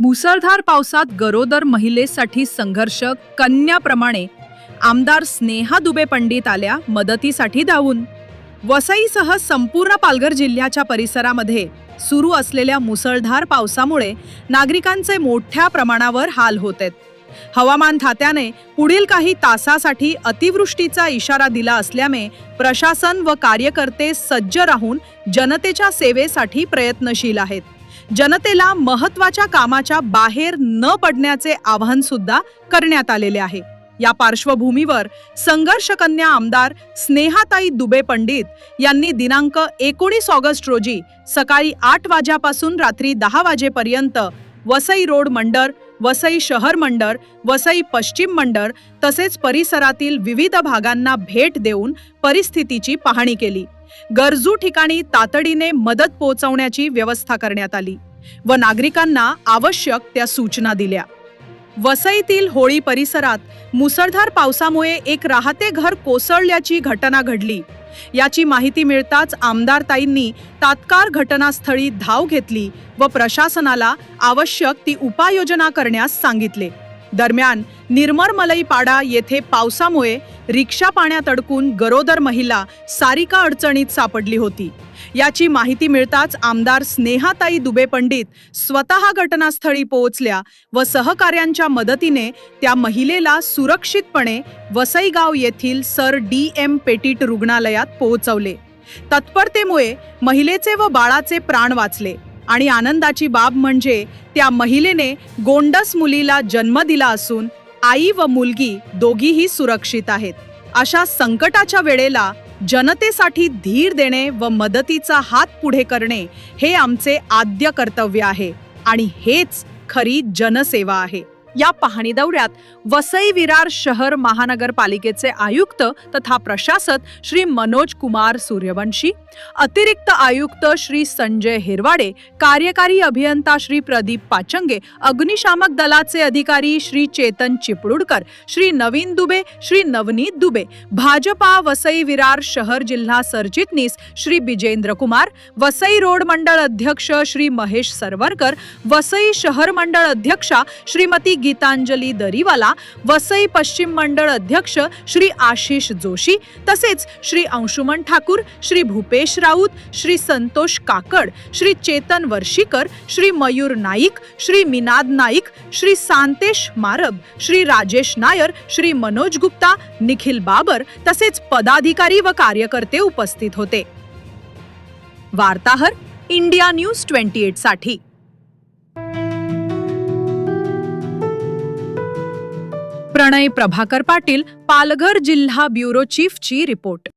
मुसळधार पावसात गरोदर महिलेसाठी संघर्ष कन्याप्रमाणे. आमदार स्नेहा दुबे पंडित आल्या मदतीसाठी धावून. वसईसह संपूर्ण पालघर जिल्ह्याच्या परिसरामध्ये सुरू असलेल्या मुसळधार पावसामुळे नागरिकांचे मोठ्या प्रमाणावर हाल होत आहेत. हवामान खात्याने पुढील काही तासासाठी अतिवृष्टीचा इशारा दिला असल्याने प्रशासन व कार्यकर्ते सज्ज राहून जनतेच्या सेवेसाठी प्रयत्नशील आहेत. जनतेला महत्त्वाच्या कामाच्या बाहेर न पडण्याचे आवाहन सुद्धा करण्यात आलेले आहे. या पार्श्वभूमीवर संघर्ष कन्या आमदार स्नेहाताई दुबे पंडित यांनी दिनांक एकोणीस ऑगस्ट रोजी सकाळी आठ वाजेपासून रात्री दहा वाजेपर्यंत वसई रोड मंडळ वसई शहर मंडळ वसई पश्चिम मंडळ तसेच परिसरातील विविध भागांना भेट देऊन परिस्थितीची पाहणी केली. गरजू ठिकाणी तातडीने मदत पोहोचवण्याची व्यवस्था करण्यात आली व नागरिकांना आवश्यक त्या सूचना दिल्या. वसईतील होळी परिसरात मुसळधार पावसामुळे एक राहते घर कोसळल्याची घटना घडली. याची माहिती मिळताच आमदार ताईंनी तात्काळ घटनास्थळी धाव घेतली व प्रशासनाला आवश्यक ती उपाययोजना करण्यास सांगितले. दरम्यान निर्मरमलई पाडा येथे पावसामुळे रिक्षा पाण्यात अडकून गरोदर महिला सारिका अडचणीत सापडली होती. याची माहिती मिळताच आमदार स्नेहाताई दुबे पंडित स्वतः घटनास्थळी पोहोचल्या व सहकार्यांच्या मदतीने त्या महिलेला सुरक्षितपणे वसईगाव येथील सर डी एम पेटीट रुग्णालयात पोहोचवले. तत्परतेमुळे महिलेचे व बाळाचे प्राण वाचले. आणि आनंदाची बाब म्हणजे त्या महिलेने गोंडस मुलीला जन्म दिला असून आई व मुलगी दोघीही सुरक्षित आहेत. अशा संकटाच्या वेळेला जनतेसाठी धीर देणे व मदतीचा हात पुढे करणे हे आमचे आद्य कर्तव्य आहे आणि हेच खरी जनसेवा आहे. या पाहणी दौऱ्यात वसई विरार शहर महानगरपालिकेचे आयुक्त तथा प्रशासक श्री मनोज कुमार सूर्यवंशी अतिरिक्त आयुक्त श्री संजय हिरवाडे कार्यकारी अभियंता श्री प्रदीप पाचंगे अग्निशामक दलाचे अधिकारी श्री चेतन चिपळूडकर श्री नवीन दुबे श्री नवनीत दुबे भाजपा वसई विरार शहर जिल्हा सरचिटणीस श्री बिजेंद्र कुमार वसई रोड मंडळ अध्यक्ष श्री महेश सरवरकर वसई शहर मंडळ अध्यक्षा श्रीमती गीतांजली दरीवाला वसई पश्चिम मंडळ अध्यक्ष श्री आशिष जोशी तसेच श्री अंशुमन ठाकूर श्री भूपेश राऊत श्री संतोष काकड श्री चेतन वर्षीकर श्री मयूर नाईक श्री मिनाद नाईक श्री सांतेश मारब श्री राजेश नायर श्री मनोज गुप्ता निखिल बाबर तसेच पदाधिकारी व कार्यकर्ते उपस्थित होते. वार्ताहर इंडिया न्यूज ट्वेंटी एटसाठी. प्रणय प्रभाकर पाटील पालघर जिल्हा ब्युरो चीफची रिपोर्ट.